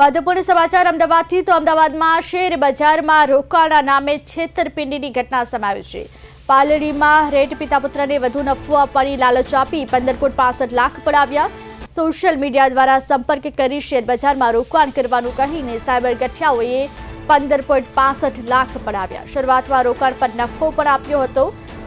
મહત્વપૂર્ણ સમાચાર અમદાવાદથી તો અમદાવાદમાં શેર બજારમાં રોકાણના નામે છેતરપિંડીની ઘટના સમાવી છે. પાલડીમાં રેટ પિતા પુત્રને વધુ નફો આપવાની લાલચ આપી પંદર પોઈન્ટ પાસઠ લાખ પડાવ્યા. સોશિયલ મીડિયા દ્વારા સંપર્ક કરી શેર બજારમાં રોકાણ કરવાનું કહીને સાયબર ગઠિયાઓએ પંદર પોઈન્ટ પાસઠ લાખ પડાવ્યા. શરૂઆતમાં રોકાણ પર નફો પણ આપ્યો હતો,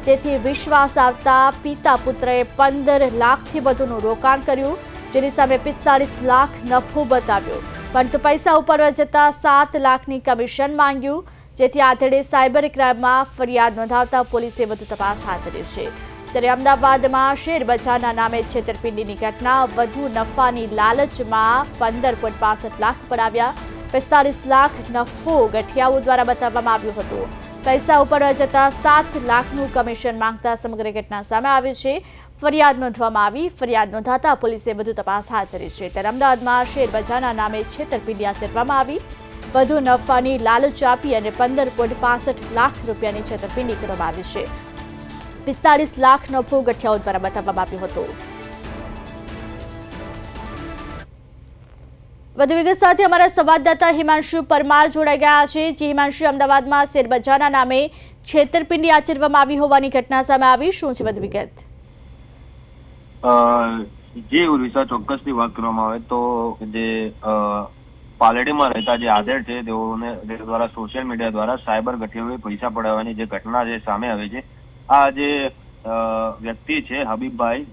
જેથી વિશ્વાસ આવતા પિતા પુત્રએ પંદર લાખથી વધુનું રોકાણ કર્યું, જેની સામે પિસ્તાળીસ લાખ નફો બતાવ્યો. પરંતુ પૈસા ઉપાડવા જતાં સાત લાખની કમિશન માંગ્યું, જેથી આધેડે સાયબર ક્રાઇમમાં ફરિયાદ નોંધાવતા પોલીસે વધુ તપાસ હાથ ધરી છે. ત્યારે અમદાવાદમાં શેર બજારના નામે છેતરપિંડીની ઘટના, વધુ નફાની લાલચમાં પંદર પોઈન્ટ પાસઠ લાખ પડાવ્યા પિસ્તાલીસ લાખ નફો ગઠિયાઓ દ્વારા બતાવવામાં આવ્યો હતો. પૈસા ઉપાડવા જતાં સાત લાખનું કમિશન માંગતા સમગ્ર ઘટના સામે આવી છે. ફરિયાદ નોંધવામાં આવી. ફરિયાદ નોંધાતા પોલીસે વધુ તપાસ હાથ ધરી છે. ત્યારે અમદાવાદમાં શેરબજારના નામે છેતરપિંડી આચરવામાં આવી. વધુ નફાની લાલચ આપી અને પંદર પોઈન્ટ પાસઠ લાખ રૂપિયાની છેતરપિંડી કરવામાં આવી છે. પિસ્તાળીસ લાખ નફો ગઠિયાઓ દ્વારા બતાવવામાં આવ્યો હતો. વધુ વિગત સાથે અમારા સંવાદદાતા હિમાંશુ પરમાર જોડાઈ ગયા છે. જે હિમાંશુ, અમદાવાદમાં શેરબજારના નામે છેતરપિંડી આચરવામાં આવી હોવાની ઘટના સામે આવી. શું છે વધુ વિગત? જે ઉર્વિસા ચોક્કસથી વાત કરવામાં આવે તો જે પાલડીમાં રહેતા જે આધેડ છે, તેઓને દ્વારા સોશિયલ મીડિયા દ્વારા સાયબર ગઠિયાઓએ પૈસા પડાવવાની જે ઘટના જે સામે આવે છે, આ જે વ્યક્તિ છે, હબીબભાઈ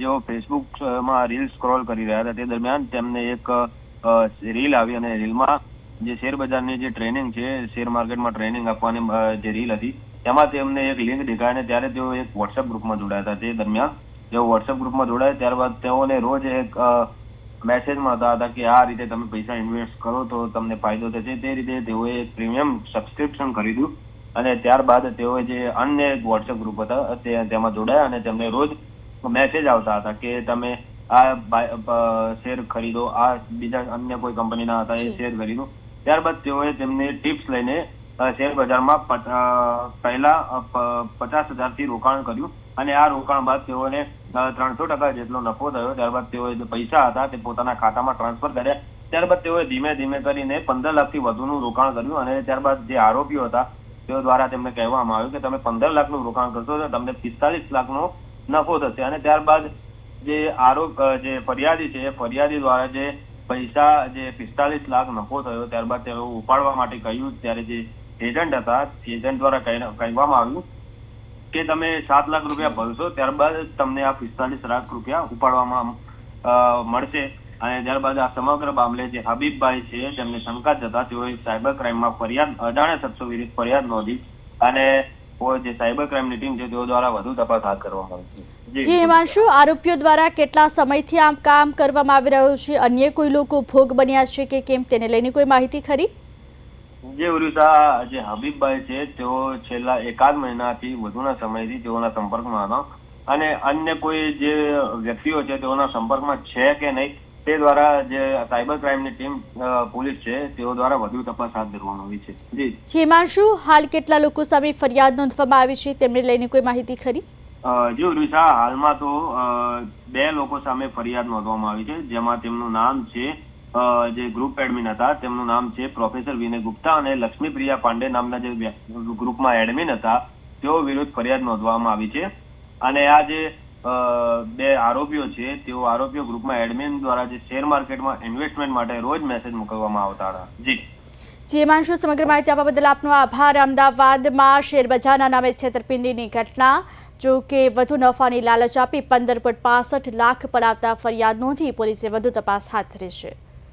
જેઓ ફેસબુકમાં રીલ સ્ક્રોલ કરી રહ્યા હતા, તે દરમિયાન તેમને એક રીલ આવી અને રીલમાં જે શેર બજારની જે ટ્રેનિંગ છે, શેર માર્કેટમાં ટ્રેનિંગ આપવાની જે રીલ હતી, તેમાં તેમને એક લિંક દેખાય અને ત્યારે તેઓ એક વોટ્સએપ ગ્રુપમાં જોડાયા હતા, તે દરમિયાન તેઓ વોટ્સએપ ગ્રુપમાં જોડાય ત્યારબાદ તેઓને રોજ એક મેસેજ મળતા હતા કે આ રીતે તમે પૈસા ઇન્વેસ્ટ કરો તો તમને ફાયદો થશે. તે રીતે તેઓએ એક પ્રીમિયમ સબસ્ક્રિપ્શન ખરીદ્યું અને ત્યારબાદ તેઓએ જે અન્ય એક વોટ્સએપ ગ્રુપ હતા તે તેમાં જોડાયા અને તેમને રોજ મેસેજ આવતા હતા કે તમે આ શેર ખરીદો આ બીજા અન્ય કોઈ કંપનીના હતા એ શેર ખરીદો. ત્યારબાદ તેઓએ તેમને ટિપ્સ લઈને શેર બજારમાં પહેલા પચાસ હજારથી રોકાણ કર્યું. અને આ રોકાણ બાદ તેઓને ત્રણસો ટકા જેટલો નફો થયો. ત્યારબાદ તેઓએ જે પૈસા હતા તે પોતાના ખાતામાં ટ્રાન્સફર કર્યા. ત્યારબાદ તેઓએ ધીમે ધીમે કરીને પંદર લાખથી વધુનું રોકાણ કર્યું અને ત્યારબાદ જે આરોપીઓ હતા, તેઓ દ્વારા તેમને કહેવામાં આવ્યું કે તમે પંદર લાખનું રોકાણ કરશો તો તમને પિસ્તાલીસ લાખનો નફો થશે. અને ત્યારબાદ જે આરોપ જે ફરિયાદી છે ફરિયાદી દ્વારા જે પૈસા, જે પિસ્તાલીસ લાખ નફો થયો, ત્યારબાદ તેઓ ઉપાડવા માટે કહ્યું. ત્યારે જે એજન્ટ હતા, એજન્ટ દ્વારા કહેવામાં આવ્યું કે તમે સાત લાખ રૂપિયા ભરશો ત્યારબાદ તમને આ પિસ્તાલીસ લાખ રૂપિયા ઉપાડવામાં મળશે. અને ત્યારબાદ આ સમગ્ર મામલે જે હબીબભાઈ છે તેમને શંકા જતા તેઓએ સાયબર ક્રાઇમમાં ફરિયાદ અજાણ્યા શખ્સો વિરુદ્ધ ફરિયાદ નોંધી અને જે સાયબર ક્રાઇમની ટીમ છે તેઓ દ્વારા વધુ તપાસ હાથ કરવામાં આવી છે. જી હિમાંશુ આરોપીઓ દ્વારા કેટલા સમયથી આમ કામ કરવામાં આવી રહ્યું છે? અન્ય કોઈ લોકો ભોગ બન્યા છે કે કેમ? તેને લઈને કોઈ માહિતી ખરી? જે ઉરુસા જે હબીબભાઈ છે તેઓ છેલ્લા એકાદ મહિનાથી વધુના સમયથી તેઓના સંપર્કમાં હતા. અને અન્ય કોઈ જે વ્યક્તિઓ છે તેઓના સંપર્કમાં છે કે નહીં તે દ્વારા જે સાયબર ક્રાઇમની ટીમ પોલીસ છે તેઓ દ્વારા વધુ તપાસ હાથ ધરવામાં આવી છે. જી. જી હિમાંશુ હાલ કેટલા લોકો સામે ફરિયાદ નોંધવામાં આવી છે તેમને લઈને કોઈ માહિતી ખરી? જી જે હાલમાં તો બે લોકો સામે ફરિયાદ નોંધવામાં આવી છે જેમાં તેમનું નામ છે જે ગ્રુપ એડમિન હતા, તેમનું નામ છે પ્રોફેસર વિનય ગુપ્તા અને લક્ષ્મીપ્રિયા પાંડે નામના જે ગ્રુપમાં એડમિન હતા, તેઓ વિરુદ્ધ ફરિયાદ નોંધવામાં આવી છે. અને આ જે બે આરોપીઓ છે, તેઓ આરોપીઓ ગ્રુપમાં એડમિન દ્વારા જે શેર માર્કેટમાં ઇન્વેસ્ટમેન્ટ માટે રોજ મેસેજ મોકલવામાં આવતા હતા. જી. જી, હિમાંશુ, સમગ્ર માહિતી આપવા બદલ આપનો આભાર. અમદાવાદમાં શેરબજારના નામે છેતરપિંડીની ઘટના, જો કે વધુ નફાની લાલચ આપી પંદર પોઈન્ટ પાસઠ લાખ પડાવતા ફરિયાદ નોંધી પોલીસે વધુ તપાસ હાથ ધરી છે.